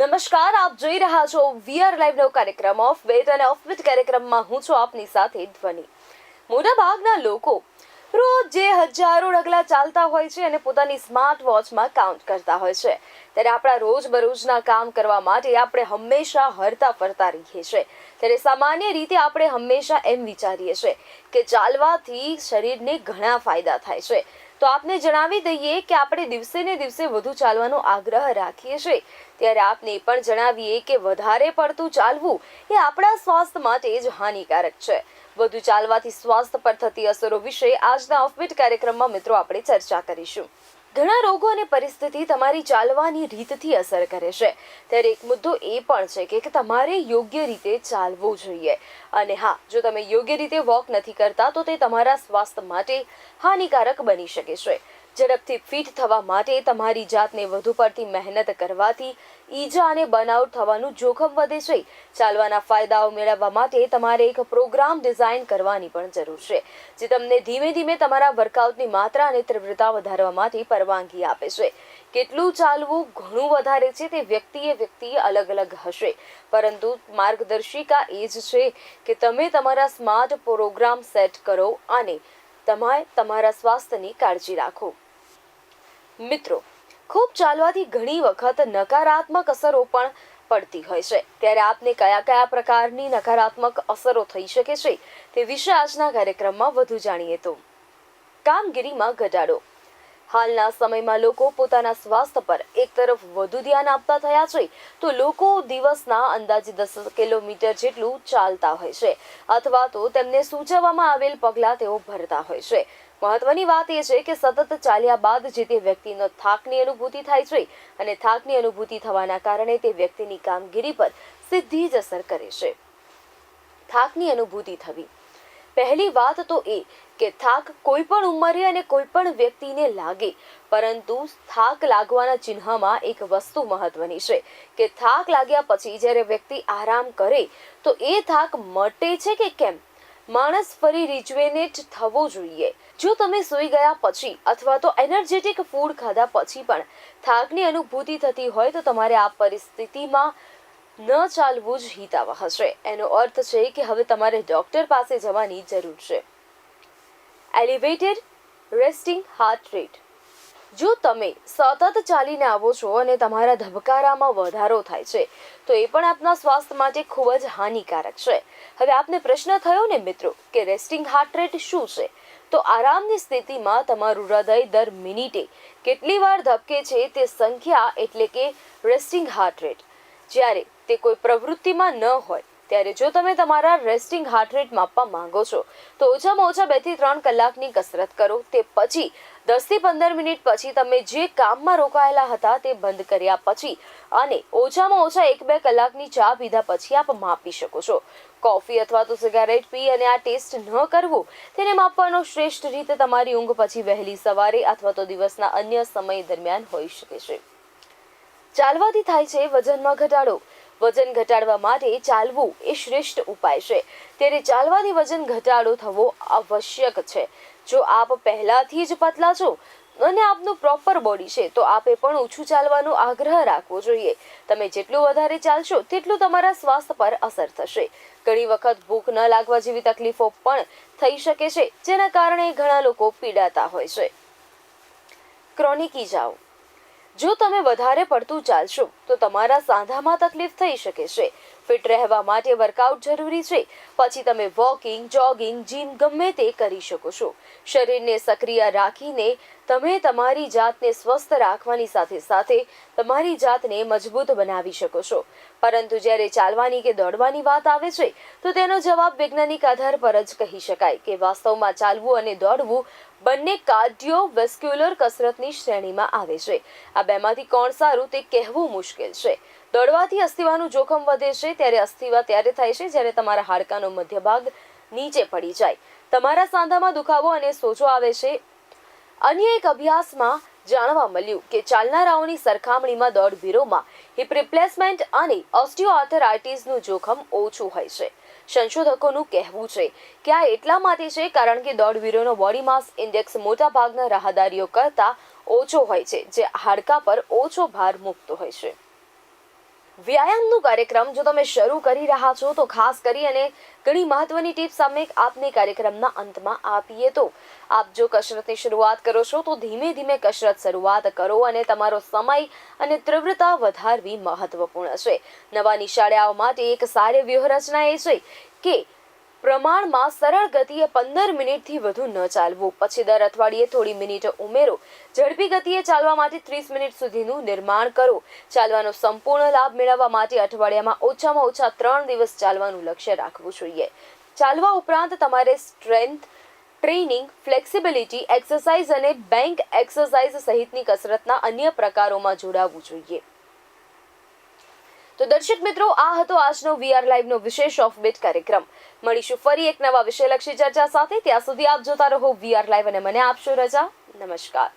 નમસ્કાર, આપ જોઈ રહ્યા છો વીઆર લાઈવ નો કાર્યક્રમ ઓફ વેટ અને ઓફ વિટ કાર્યક્રમમાં હું છું આપની સાથે ધ્વનિ. મોટા ભાગના લોકો રોજ જે હજારો ડગલા ચાલતા હોય છે અને પોતાની સ્માર્ટ વોચમાં કાઉન્ટ કરતા હોય છે. ત્યારે આપણા રોજબરોજના કામ કરવા માટે આપણે હંમેશા હરતા ફરતા રહીએ છીએ. ત્યારે સામાન્ય રીતે આપણે હંમેશા એમ વિચારીએ છીએ કે ચાલવાથી શરીરને ઘણા ફાયદા થાય છે. તો આપને જણાવી દઈએ કે આપણે દિવસે ને દિવસે વધુ ચાલવાનો આગ્રહ રાખીએ છીએ. ત્યારે આપને પણ જણાવીએ કે વધારે પડતું ચાલવું એ આપણા સ્વાસ્થ્ય માટે જ હાનિકારક છે. વધુ ચાલવાથી સ્વાસ્થ્ય પર થતી અસરો વિશે આજના ઓફબીટ કાર્યક્રમમાં મિત્રો આપણે ચર્ચા કરીશું. ઘણા રોગો અને પરિસ્થિતિ તમારી ચાલવાની રીતથી અસર કરે છે. ત્યારે એક મુદ્દો એ પણ છે કે તમારે યોગ્ય રીતે ચાલવું જોઈએ. અને હા, જો તમે યોગ્ય રીતે વોક નથી કરતા, તો તે તમારા સ્વાસ્થ્ય માટે હાનિકારક બની શકે છે. ઝડપથી ફિટ થવા માટે તમારી જાતને વધુ પડતી મહેનત કરવાથી ઈજા અને બર્નઆઉટ થવાનું જોખમ વધે છે. ચાલવાના ફાયદાઓ મેળવવા માટે તમારે એક પ્રોગ્રામ ડિઝાઇન કરવાની પણ જરૂર છે, જે તમને ધીમે ધીમે તમારા વર્કઆઉટની માત્રા અને તીવ્રતા વધારવા માટે પરવાનગી આપે છે. કેટલું ચાલવું ઘણું વધારે છે તે વ્યક્તિએ વ્યક્તિએ અલગ અલગ હશે, પરંતુ માર્ગદર્શિકા એ જ છે કે તમે તમારા સ્માર્ટ પ્રોગ્રામ સેટ કરો અને તમારે તમારા સ્વાસ્થ્યની કાળજી રાખો. મિત્રો, ખૂબ ચાલવાથી ઘણી વખત નકારાત્મક અસરો પણ પડતી હોય છે. ત્યારે આપને કયા કયા પ્રકારની નકારાત્મક અસરો થઈ શકે છે તે વિશે આજના કાર્યક્રમમાં વધુ જાણીએ તો. કામગીરીમાં ઘટાડો. હાલના સમયમાં લોકો પોતાના સ્વાસ્થ્ય પર એક તરફ વધુ ધ્યાન આપતા થયા છે તો લોકો દિવસના અંદાજે દસ કિલોમીટર જેટલું ચાલતા હોય છે. અથવા તો તેમને સૂચવવામાં આવેલ પગલાં તેઓ ભરતા હોય છે. મહત્વની વાત એ છે કે સતત ચાલ્યા બાદ જે તે વ્યક્તિનો થાકની અનુભૂતિ થાય છે અને થાકની અનુભૂતિ થવાના કારણે તે વ્યક્તિની કામગીરી પર સીધી જ અસર કરે છે. થાકની અનુભૂતિ થવી. પહેલી વાત તો એ કે થાક કોઈ પણ ઉંમરે અને કોઈ પણ વ્યક્તિને લાગે, પરંતુ થાક લાગવાના ચિહ્નમાં એક વસ્તુ મહત્વની છે કે થાક લાગ્યા પછી જ્યારે વ્યક્તિ આરામ કરે, તો એ થાક મટે છે કે કેમ? માણસ ફરી રિજવેનેટ થવો જોઈએ. જો તમે સૂઈ ગયા પછી અથવા તો એનર્જેટિક ફૂડ ખાધા પછી પણ થાકની અનુભૂતિ થતી હોય તો તમારે આ પરિસ્થિતિમાં ન ચાલવું જ હિતાવહ છે. એનો અર્થ છે કે હવે તમારે ડોક્ટર પાસે જવાની જરૂર છે. એલિવેટેડ રેસ્ટિંગ હાર્ટ રેટ જો તમે સતત ચાલીને આવો છો અને તમારા ધબકારામાં વધારો થાય છે, તો એ પણ આપના સ્વાસ્થ્ય માટે ખૂબ જ હાનિકારક છે. હવે આપને પ્રશ્ન થયો ને મિત્રો કે રેસ્ટિંગ હાર્ટ રેટ શું છે? તો આરામની સ્થિતિમાં તમારું હૃદય દર મિનિટે કેટલી વાર ધબકે છે તે સંખ્યા એટલે કે રેસ્ટિંગ હાર્ટ રેટ જ્યારે તે કોઈ પ્રવૃત્તિમાં ન હોય, ત્યારે જો તમે તમારા રેસ્ટિંગ હાર્ટ રેટ માપવા માંગો છો, તો ઓછામાં ઓછા બેથી ત્રણ કલાકની કસરત કરો. તે પછી દસથી પંદર મિનિટ પછી તમે જે કામમાં રોકાયેલા હતા તે બંધ કર્યા પછી અને ઓછામાં ઓછા એક બે કલાકની ચા પીધા પછી આપ માપી શકો છો. કોફી અથવા તો સિગારેટ પી અને આ ટેસ્ટ ન કરવું તેને માપવાનો શ્રેષ્ઠ રીતે તમારી ઊંઘ પછી વહેલી સવારે અથવા તો દિવસના અન્ય સમય દરમિયાન હોઈ શકે છે. ચાલવાથી થાય છે વજનમાં ઘટાડો. વજન ઘટાડવા માટે ચાલવું એ શ્રેષ્ઠ ઉપાય છે. ત્યારે ચાલવાથી વજન ઘટાડો થવો આવશ્યક છે. જો આપ પહેલાથી જ પતલા છો અને આપનું પ્રોપર બોડી છે, તો આપે પણ ઓછું ચાલવાનો આગ્રહ રાખવો જોઈએ. તમે જેટલું વધારે ચાલશો, તેટલું તમારા સ્વાસ્થ્ય પર અસર થશે. ઘણી વખત ભૂખ ન લાગવા જેવી તકલીફો પણ થઈ શકે છે, જેના કારણે ઘણા લોકો પીડાતા હોય છે. ક્રોનિક ઇજાઓ જો તમે વધારે પડતું ચાલશો, તો તમારા સાંધામાં તકલીફ થઈ શકે છે. ફિટ રહેવા માટે વર્કઆઉટ જરૂરી છે. પછી તમે વોકિંગ, જોગિંગ, જીમ ગમે તે કરી શકો છો. શરીરને સક્રિય રાખીને તમે તમારી જાતને સ્વસ્થ રાખવાની સાથે સાથે તમારી જાતને મજબૂત બનાવી શકો છો. પરંતુ જ્યારે ચાલવાની કે દોડવાની વાત આવે છે, તો તેનો જવાબ વૈજ્ઞાનિક આધાર પર જ કહી શકાય કે વાસ્તવમાં ચાલવું અને દોડવું બંને કાર્ડિયો વેસ્ક્યુલર કસરતની શ્રેણીમાં આવે છે. આ બેમાંથી કોણ સારું તે કહેવું મુશ્કેલ છે. દોડવાથી અસ્થિવાનું જોખમ વધે છે, ત્યારે અસ્થિવા ત્યારે થાય છે જ્યારે તમારા હાડકાનો મધ્ય ભાગ નીચે પડી જાય. તમારા સાંધામાં દુખાવો અને સોજો આવે છે. અન્ય એક અભ્યાસમાં જાણવા મળ્યું કે ચાલનારાઓની સરખામણીમાં દોડવીરોમાં હિપ રિપ્લેસમેન્ટ અને ઓસ્ટિયોઆર્થરાઇટિસનું જોખમ ઓછું હોય છે. સંશોધકોનું કહેવું છે કે આ એટલા માટે છે કારણ કે દોડવીરોનો બોડી માસ ઇન્ડેક્સ મોટાભાગના રાહદારીઓ કરતાં ઓછો હોય છે, જે હાડકા પર ઓછો ભાર મૂકતો હોય છે. વ્યાયામનું કાર્યક્રમ, જો તમે શરૂ કરી રહ્યા છો, તો ખાસ કરી અને ઘણી મહત્વની ટિપ્સ અમે આપને કાર્યક્રમના અંતમાં આપીએ તો. આપ જો કસરતની શરૂઆત કરો છો, તો ધીમે ધીમે કસરત શરૂઆત કરો અને તમારો સમય અને તીવ્રતા વધારવી મહત્વપૂર્ણ છે. નવા નિશાળાઓ માટે એક સારી વ્યૂહરચના એ છે કે પ્રમાણમાં સરળ ગતિએ પંદર મિનિટથી વધુ ન ચાલવું. પછી દર અઠવાડિયે થોડી મિનિટો ઉમેરો. ઝડપી ગતિએ ચાલવા માટે ત્રીસ મિનિટ સુધીનું નિર્માણ કરો. ચાલવાનો સંપૂર્ણ લાભ મેળવવા માટે અઠવાડિયામાં ઓછામાં ઓછા ત્રણ દિવસ ચાલવાનું લક્ષ્ય રાખવું જોઈએ. ચાલવા ઉપરાંત તમારે સ્ટ્રેન્થ, ટ્રેનિંગ, ફ્લેક્સિબિલિટી, એક્સરસાઇઝ અને બેંક એક્સરસાઇઝ સહિતની કસરતના અન્ય પ્રકારોમાં જોડાવવું જોઈએ. તો દર્શક મિત્રો, આ હતો આજનો વીઆર લાઈવનો વિશેષ ઓફ બીટ કાર્યક્રમ. મળીશું ફરી એક નવા વિષયલક્ષી ચર્ચા સાથે. ત્યાં સુધી આપ જોતા રહો વીઆર લાઈવ અને મને આપશો રજા. નમસ્કાર.